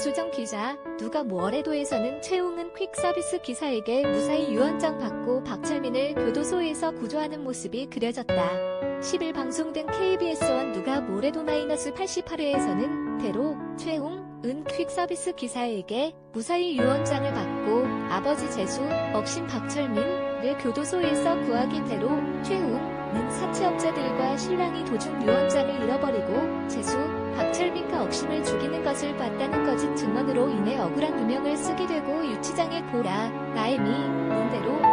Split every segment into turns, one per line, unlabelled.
배수정 기자, 누가 뭐래도에서는 최웅은 퀵서비스 기사에게 무사히 유언장 받고 박철민을 교도소에서 구조하는 모습이 그려졌다. 10일 방송된 KBS1 누가 뭐래도 마이너스 88회에서는 대로 최웅, 은 퀵서비스 기사에게 무사히 유언장을 받고 아버지 재수, 억신 박철민을 교도소에서 구하기 대로 최웅 은 사채업자들과 신랑이 도중 유언장을 잃어버리고 재수, 박철민과 억신을 죽이는 것을 봤다는 거짓 증언으로 인해 억울한 누명을 쓰게 되고 유치장의 보라, 나혜미, 문대로,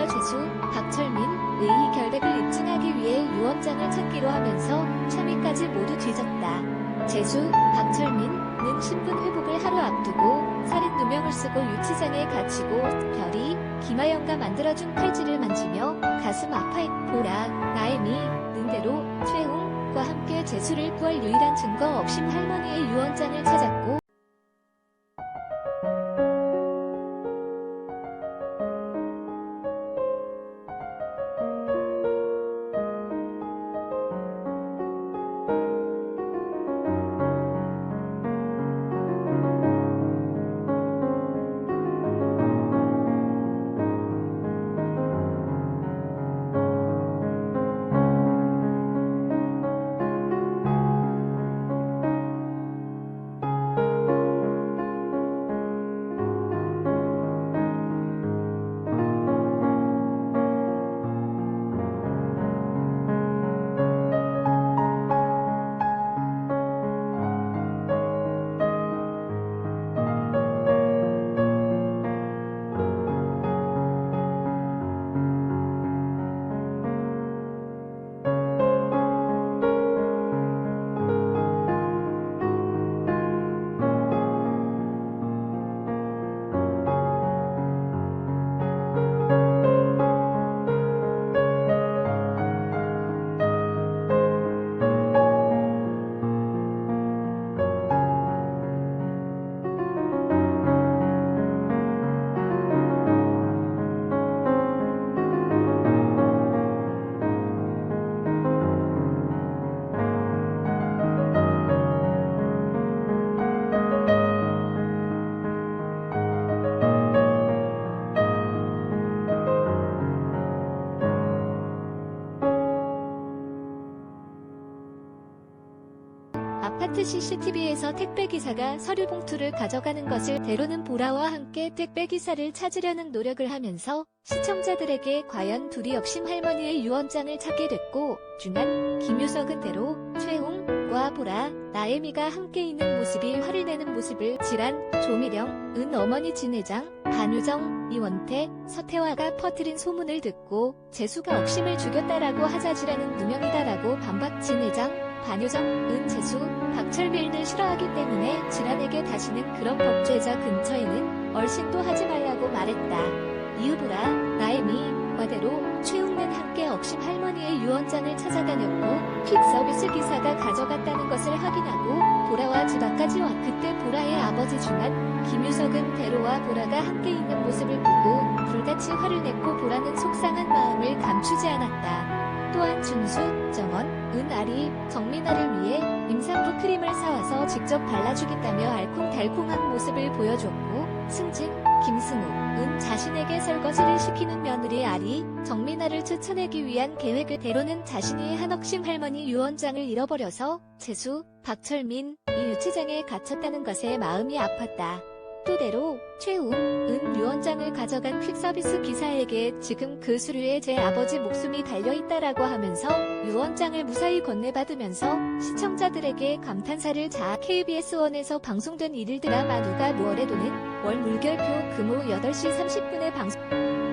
최웅과 재수, 박철민 의 결백을 입증하기 위해 유언장을 찾기로 하면서 혐의까지 모두 뒤졌다. 재수, 박철민은 신분 회복을 하루 앞두고 살인 누명을 쓰고 유치장에 갇히고 별이 김하영과 만들어준 팔찌를 만지며 가슴 아파했 보라, 나혜미, 능대로, 최웅과 함께 재수를 구할 유일한 증거 없인 할머니의 유언장을 찾았고 아파트 CCTV에서 택배 기사가 서류 봉투를 가져가는 것을 대로는 보라와 함께 택배 기사를 찾으려는 노력을 하면서 시청자들에게 과연 둘이 없인 할머니의 유언장을 찾게 됐고 준한 김유석은 대로 최웅과 보라 나혜미가 함께 있는 모습이 화를 내는 모습을 지란 조미령 은 어머니 진회장 반유정 이원태 서태화가 퍼뜨린 소문을 듣고 재수가 억심을 죽였다라고 하자지라는 누명이다라고 반박 진회장 반유정, 은재수, 박철밀을 싫어하기 때문에 지란에게 다시는 그런 법제자 근처에는 얼씬도 하지 말라고 말했다. 이유보라, 나혜미, 와대로 최웅는 함께 억심 할머니의 유언장을 찾아다녔고 퀵 서비스 기사가 가져갔다는 것을 확인하고 보라와 집 앞까지 와 그때 보라의 아버지 중한 김유석은 대로와 보라가 함께 있는 모습을 보고 불같이 화를 냈고 보라는 속상한 마음을 감추지 않았다. 또한 준수, 정원, 은아리, 정민아를 위해 임산부 크림을 사와서 직접 발라주겠다며 알콩달콩한 모습을 보여줬고 승진, 김승우, 은 자신에게 설거지를 시키는 며느리 아리, 정민아를 추천하기 위한 계획을 대로는 자신이 한억심 할머니 유언장을 잃어버려서 재수, 박철민, 이 유치장에 갇혔다는 것에 마음이 아팠다. 또대로 최웅, 은 유언장을 가져간 퀵서비스 기사에게 지금 그 수류에 제 아버지 목숨이 달려있다라고 하면서 유언장을 무사히 건네받으면서 시청자들에게 감탄사를 자아 KBS1에서 방송된 일일 드라마 누가 무얼해도는 월 물결표 금호 8시 30분에 방송